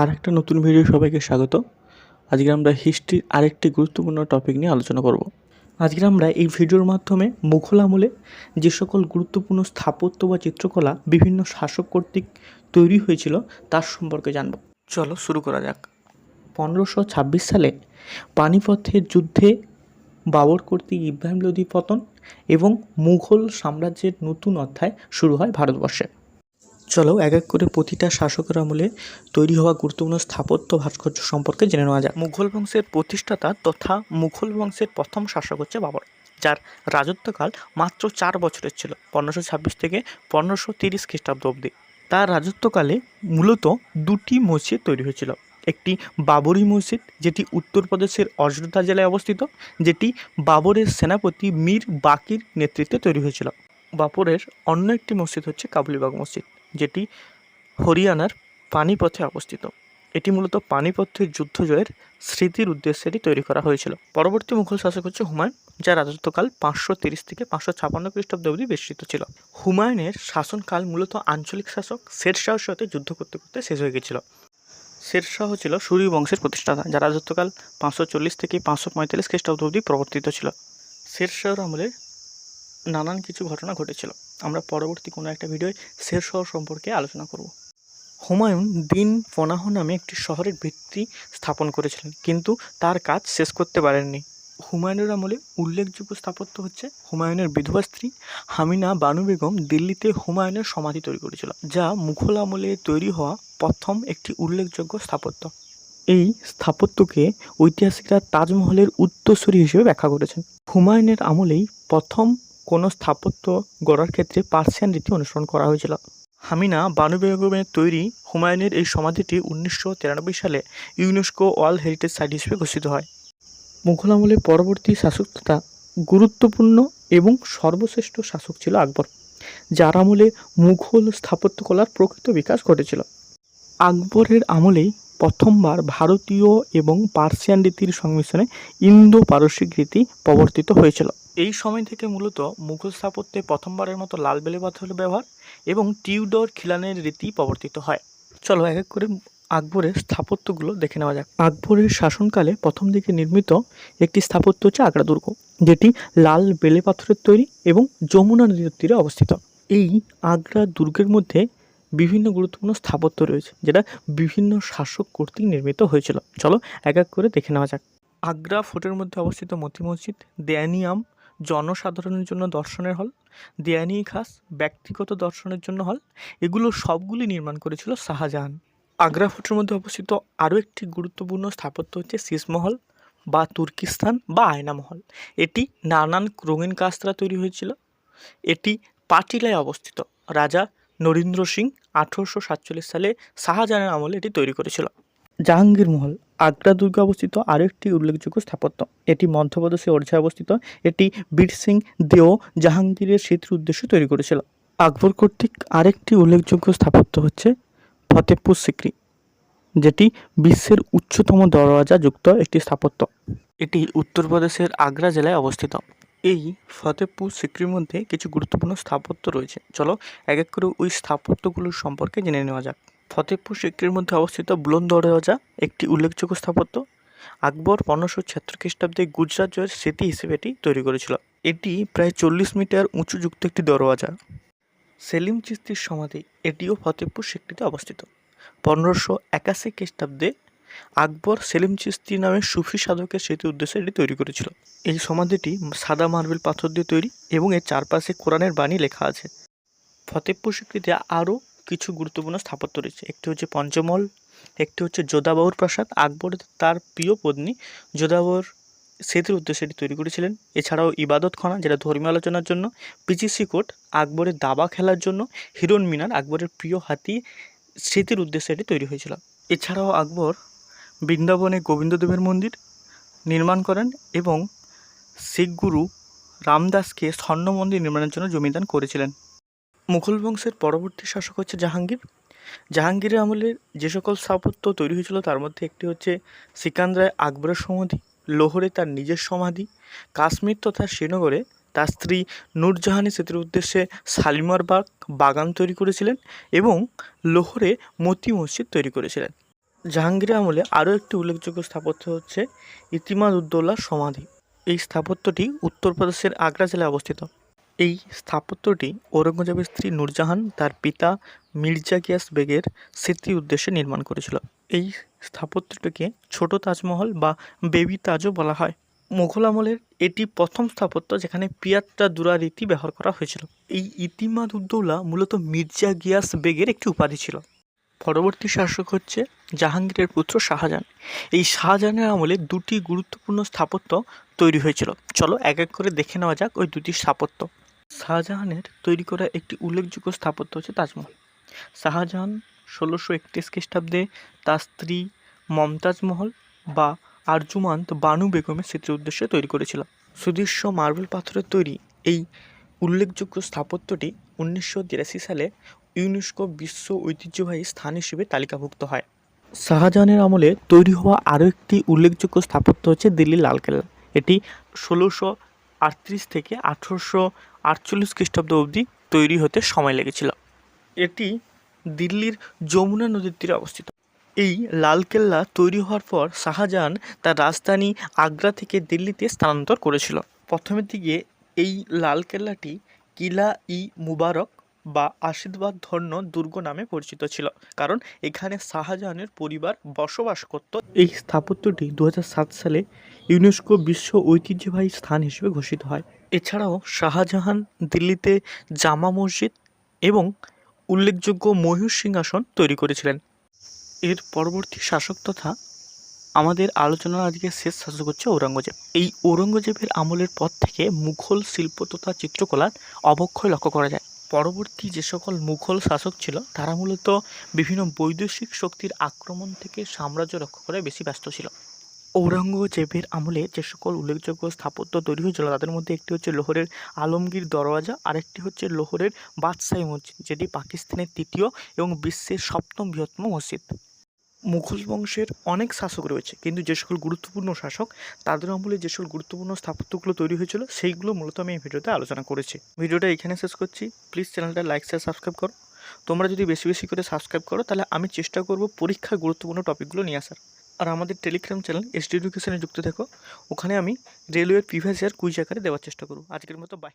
আর একটা নতুন ভিডিও সবাইকে স্বাগত। আজকে আমরা হিস্ট্রির আরেকটি গুরুত্বপূর্ণ টপিক নিয়ে আলোচনা করব। আজকে আমরা এই ভিডিওর মাধ্যমে মুঘল আমলে যে সকল গুরুত্বপূর্ণ স্থাপত্য বা চিত্রকলা বিভিন্ন শাসক কর্তৃক তৈরি হয়েছিল, তার সম্পর্কে জানব। চলো শুরু করা যাক। পনেরোশো ছাব্বিশ সালে পানিপথের যুদ্ধে বাবর কর্তৃক ইব্রাহিম লোদি পতন এবং মুঘল সাম্রাজ্যের নতুন অধ্যায় শুরু হয় ভারতবর্ষে। চলো এক এক করে প্রতিটা শাসকের আমলে তৈরি হওয়া গুরুত্বপূর্ণ স্থাপত্য ভাস্কর্য সম্পর্কে জেনে নেওয়া যাক। মুঘল বংশের প্রতিষ্ঠাতা তথা মুঘল বংশের প্রথম শাসক হচ্ছে বাবর, যার রাজত্বকাল মাত্র চার বছরের ছিল, পনেরোশো ছাব্বিশ থেকে পনেরোশো তিরিশ খ্রিস্টাব্দ অবধি। তার রাজত্বকালে মূলত দুটি মসজিদ তৈরি হয়েছিল, একটি বাবরি মসজিদ, যেটি উত্তরপ্রদেশের অযোধ্যা জেলায় অবস্থিত, যেটি বাবরের সেনাপতি মীর বাকির নেতৃত্বে তৈরি হয়েছিল। বাবরের অন্য একটি মসজিদ হচ্ছে কাবুলিবাগ মসজিদ, যেটি হরিয়ানার পানিপথে অবস্থিত। এটি মূলত পানিপথের যুদ্ধ জয়ের স্মৃতির উদ্দেশ্যে এটি তৈরি করা হয়েছিল। পরবর্তী মুঘল শাসক হচ্ছে হুমায়ুন যার রাজত্বকাল পাঁচশো তিরিশ থেকে পাঁচশো ছাপান্ন খ্রিস্টাব্দ অবধি বিস্তৃত ছিল। হুমায়ুনের শাসনকাল মূলত আঞ্চলিক শাসক শেরশাহর সাথে যুদ্ধ করতে করতে শেষ হয়ে গেছিল। শেরশাহ ছিল সূর্য বংশের প্রতিষ্ঠাতা যার রাজত্বকাল পাঁচশো চল্লিশ থেকে পাঁচশো পঁয়তাল্লিশ খ্রিস্টাব্দ অবধি প্রবর্তিত ছিল। শেরশাহর আমলে নানান কিছু ঘটনা ঘটেছিল। আমরা পরবর্তী কোনো একটা ভিডিওয় শহর সম্পর্কে আলোচনা করব। হুমায়ুন দিন পনাহ নামে একটি শহরের ভিত্তি স্থাপন করেছিলেন, কিন্তু তার কাজ শেষ করতে পারেননি। হুমায়ুনের আমলে উল্লেখযোগ্য স্থাপত্য হচ্ছে হুমায়ুনের বিধবা স্ত্রী হামিনা বানু বেগম দিল্লিতে হুমায়ুনের সমাধি তৈরি করেছিল, যা মুঘল আমলে তৈরি হওয়া প্রথম একটি উল্লেখযোগ্য স্থাপত্য। এই স্থাপত্যকে ঐতিহাসিকরা তাজমহলের উত্তরসূরি হিসেবে ব্যাখ্যা করেছেন। হুমায়ুনের আমলেই প্রথম কোনো স্থাপত্য গড়ার ক্ষেত্রে পার্সিয়ান রীতি অনুসরণ করা হয়েছিল। হামিনা বানু বেগমের তৈরি হুমায়ুনের এই সমাধিটি উনিশশো তিরানব্বই সালে ইউনেস্কো ওয়ার্ল্ড হেরিটেজ সাইট হিসেবে ঘোষিত হয়। মুঘল আমলের পরবর্তী শাসক তথা গুরুত্বপূর্ণ এবং সর্বশ্রেষ্ঠ শাসক ছিল আকবর, যার আমলে মুঘল স্থাপত্যকলার প্রকৃত বিকাশ ঘটেছিল। আকবরের আমলেই প্রথমবার ভারতীয় এবং পার্সিয়ান রীতির সংমিশ্রণে ইন্দো পারসিক রীতি প্রবর্তিত হয়েছিল। এই সময় থেকে মূলত মুঘল স্থাপত্যে প্রথমবারের মতো লাল বেলে পাথরের ব্যবহার এবং টিউডর খিলানের রীতি প্রবর্তিত হয়। চলো এক এক করে আকবরের স্থাপত্যগুলো দেখে নেওয়া যাক। আকবরের শাসনকালে প্রথম দিকে নির্মিত একটি স্থাপত্য হচ্ছে আগ্রা দুর্গ, যেটি লাল বেলে পাথরের তৈরি এবং যমুনা নদীর তীরে অবস্থিত। এই আগ্রা দুর্গের মধ্যে বিভিন্ন গুরুত্বপূর্ণ স্থাপত্য রয়েছে, যেটা বিভিন্ন শাসক কর্তৃক নির্মিত হয়েছিল। চলো এক এক করে দেখে নেওয়া যাক। আগ্রা ফোর্টের মধ্যে অবস্থিত মতি মসজিদ, দেয়ানিয়াম জনসাধারণের জন্য দর্শনের হল, দেয়ানি খাস, ব্যক্তিগত দর্শনের জন্য হল, এগুলো সবগুলি নির্মাণ করেছিল শাহজাহান। আগ্রা ফোর্টের মধ্যে অবস্থিত আরও একটি গুরুত্বপূর্ণ স্থাপত্য হচ্ছে শীষমহল বা তুর্কিস্তান বা আয়নামহল। এটি নানান রঙিন কাজ দ্বারা তৈরি হয়েছিল। এটি পাটিলায় অবস্থিত। রাজা নরেন্দ্র সিং আঠেরোশো সাতচল্লিশ সালে শাহজাহানের আমলে এটি তৈরি করেছিল। জাহাঙ্গীর মহল আগ্রা দুর্গে অবস্থিত আরও একটি উল্লেখযোগ্য স্থাপত্য। এটি মধ্যপ্রদেশে ওরছায় অবস্থিত। এটি বীর সিং দেও জাহাঙ্গীরের স্মৃতির উদ্দেশ্যে তৈরি করেছিল। আকবর কর্তৃক আরেকটি উল্লেখযোগ্য স্থাপত্য হচ্ছে ফতেপুর সিক্রি, যেটি বিশ্বের উচ্চতম দরওয়াজা যুক্ত একটি স্থাপত্য। এটি উত্তরপ্রদেশের আগ্রা জেলায় অবস্থিত। এই ফতেপুর সিক্রির মধ্যে কিছু গুরুত্বপূর্ণ স্থাপত্য রয়েছে। চলো এক এক করে ওই স্থাপত্যগুলোর সম্পর্কে জেনে নেওয়া যাক। ফতেপুর সিক্রির মধ্যে অবস্থিত বুলন্দ দরওয়াজা একটি উল্লেখযোগ্য স্থাপত্য। আকবর পনেরোশো ছিয়াত্তর খ্রিস্টাব্দে গুজরাট জয়ের স্মৃতি হিসেবে এটি তৈরি করেছিল। এটি প্রায় চল্লিশ মিটার উঁচুযুক্ত একটি দরওয়াজা। সেলিম চিস্তির সমাধি এটিও ফতেপুর সিক্রিতে অবস্থিত। পনেরোশো একাশি খ্রিস্টাব্দে আকবর সেলিম চিস্তি নামে সুফি সাধকের স্মৃতি উদ্দেশ্যে এটি তৈরি করেছিল। এই সমাধিটি সাদা মার্বেল পাথর দিয়ে তৈরি এবং এর চারপাশে কোরআনের বাণী লেখা আছে। ফতেপুর সিক্রিতে আরও কিছু গুরুত্বপূর্ণ স্থাপত্য রয়েছে। একটি হচ্ছে পঞ্চমহল, একটি হচ্ছে যোধাবাবুর প্রাসাদ, আকবর তার প্রিয় পত্নী যোধাবাবুর স্মৃতির উদ্দেশ্যে এটি তৈরি করেছিলেন। এছাড়াও ইবাদত ইবাদতখানা, যেটা ধর্মীয় আলোচনার জন্য, পিচিসি কোট আকবরের দাবা খেলার জন্য, হিরণ মিনার, আকবরের প্রিয় হাতি স্মৃতির উদ্দেশ্যে এটি তৈরি হয়েছিল। এছাড়াও আকবর বৃন্দাবনে গোবিন্দদেবের মন্দির নির্মাণ করেন এবং শিখ গুরু রামদাসকে স্বর্ণ মন্দির নির্মাণের জন্য জমিদান করেছিলেন। মুঘল বংশের পরবর্তী শাসক হচ্ছে জাহাঙ্গীর। জাহাঙ্গীরের আমলে যে সকল স্থাপত্য তৈরি হয়েছিল, তার মধ্যে একটি হচ্ছে সিকান্দ্রায় আকবরের সমাধি, লোহরে তার নিজের সমাধি, কাশ্মীর তথা শ্রীনগরে তার স্ত্রী নূরজাহানি স্মৃতির উদ্দেশ্যে শালিমার বাগ বাগান তৈরি করেছিলেন এবং লোহরে মতি মসজিদ তৈরি করেছিলেন। জাহাঙ্গীরের আমলে আরও একটি উল্লেখযোগ্য স্থাপত্য হচ্ছে ইতিমাদ উদ্দৌলার সমাধি। এই স্থাপত্যটি উত্তরপ্রদেশের আগ্রা জেলায় অবস্থিত। এই স্থাপত্যটি ঔরঙ্গজেবের স্ত্রী নূরজাহান, তার পিতা মির্জা গিয়াস বেগের স্মৃতি উদ্দেশ্যে নির্মাণ করেছিল। এই স্থাপত্যটিকে ছোট তাজমহল বা বেবি তাজও বলা হয়। মুঘল আমলের এটি প্রথম স্থাপত্য যেখানে পিয়াত্রা দুরা রীতি ব্যবহার করা হয়েছিল। এই ইতিমাদ উদ্দৌলা মূলত মির্জা গিয়াস বেগের একটি উপাধি ছিল। পরবর্তী শাসক হচ্ছে জাহাঙ্গীরের পুত্র শাহজাহান। এই শাহজাহানের আমলে দুটি গুরুত্বপূর্ণ স্থাপত্য তৈরি হয়েছিল। চলো এক এক করে দেখে নেওয়া যাক ওই দুটি স্থাপত্য। শাহজাহানের তৈরি করা একটি উল্লেখযোগ্য স্থাপত্য হচ্ছে তাজমহল। শাহজাহান ষোলোশো একত্রিশ খ্রিস্টাব্দে তার স্ত্রী মমতাজ মহল বা আরজুমান্ত বানু বেগমের স্মৃতির উদ্দেশ্যে তৈরি করেছিল। সুদৃশ্য মার্বেল পাথরের তৈরি এই উল্লেখযোগ্য স্থাপত্যটি উনিশশো তিরাশি সালে ইউনেস্কো বিশ্ব ঐতিহ্যবাহী স্থান হিসেবে তালিকাভুক্ত হয়। শাহজাহানের আমলে তৈরি হওয়া আরও একটি উল্লেখযোগ্য স্থাপত্য হচ্ছে দিল্লির লালকেল্লা। এটি ষোলোশো আটত্রিশ থেকে আঠেরোশো আটচল্লিশ খ্রিস্টাব্দ অবধি তৈরি হতে সময় লেগেছিল। এটি দিল্লির যমুনা নদীর তীরে অবস্থিত। এই লালকেল্লা তৈরি হওয়ার পর শাহজাহান তার রাজধানী আগ্রা থেকে দিল্লিতে স্থানান্তর করেছিল। প্রথমের দিকে এই লালকেল্লাটি কিলা ই মুবারক বা আশীর্বাদ ধন্য দুর্গ নামে পরিচিত ছিল, কারণ এখানে শাহজাহানের পরিবার বসবাস করত। এই স্থাপত্যটি দু হাজার সাত সালে ইউনেস্কো বিশ্ব ঐতিহ্যবাহী স্থান হিসেবে ঘোষিত হয়। এছাড়াও শাহজাহান দিল্লিতে জামা মসজিদ এবং উল্লেখযোগ্য ময়ূর সিংহাসন তৈরি করেছিলেন। এর পরবর্তী শাসক তথা আমাদের আলোচনার আজকে শেষ শাসক হচ্ছে ঔরঙ্গজেব। এই ঔরঙ্গজেবের আমলের পর থেকে মুঘল শিল্প তথা চিত্রকলার অবক্ষয় লক্ষ্য করা যায়। পরবর্তী যে সকল মুঘল শাসক ছিল, তারা মূলত বিভিন্ন বৈদেশিক শক্তির আক্রমণ থেকে সাম্রাজ্য রক্ষা করে বেশি ব্যস্ত ছিল। ঔরঙ্গজেবের আমলে যে সকল উল্লেখযোগ্য স্থাপত্য তৈরি হয়েছিল, তাদের মধ্যে একটি হচ্ছে লোহরের আলমগীর দরওয়াজা, আরেকটি হচ্ছে লোহরের বাদশাহী মসজিদ, যেটি পাকিস্তানের তৃতীয় এবং বিশ্বের সপ্তম বৃহত্তম মসজিদ। মুঘল বংশের অনেক শাসক রয়েছে। কিন্তু যে সকল গুরুত্বপূর্ণ শাসক, তাদের আমলে যে সকল গুরুত্বপূর্ণ স্থাপত্যগুলো তৈরি হয়েছিল, সেইগুলো মূলত আমি এই ভিডিওতে আলোচনা করেছি। ভিডিওটা এখানে শেষ করছি। প্লিজ চ্যানেলটা লাইক শেয়ার সাবস্ক্রাইব করো। তোমরা যদি বেশি বেশি করে সাবস্ক্রাইব করো, তাহলে আমি চেষ্টা করব পরীক্ষার গুরুত্বপূর্ণ টপিকগুলো নিয়ে আসার। আর আমাদের টেলিগ্রাম চ্যানেল এসডি এডুকেশনে যুক্ত থাকো। ওখানে আমি রেলওয়ের প্রিভিয়াস ইয়ার কুইজ আকারে দেওয়ার চেষ্টা করব। আজকের মতো বাই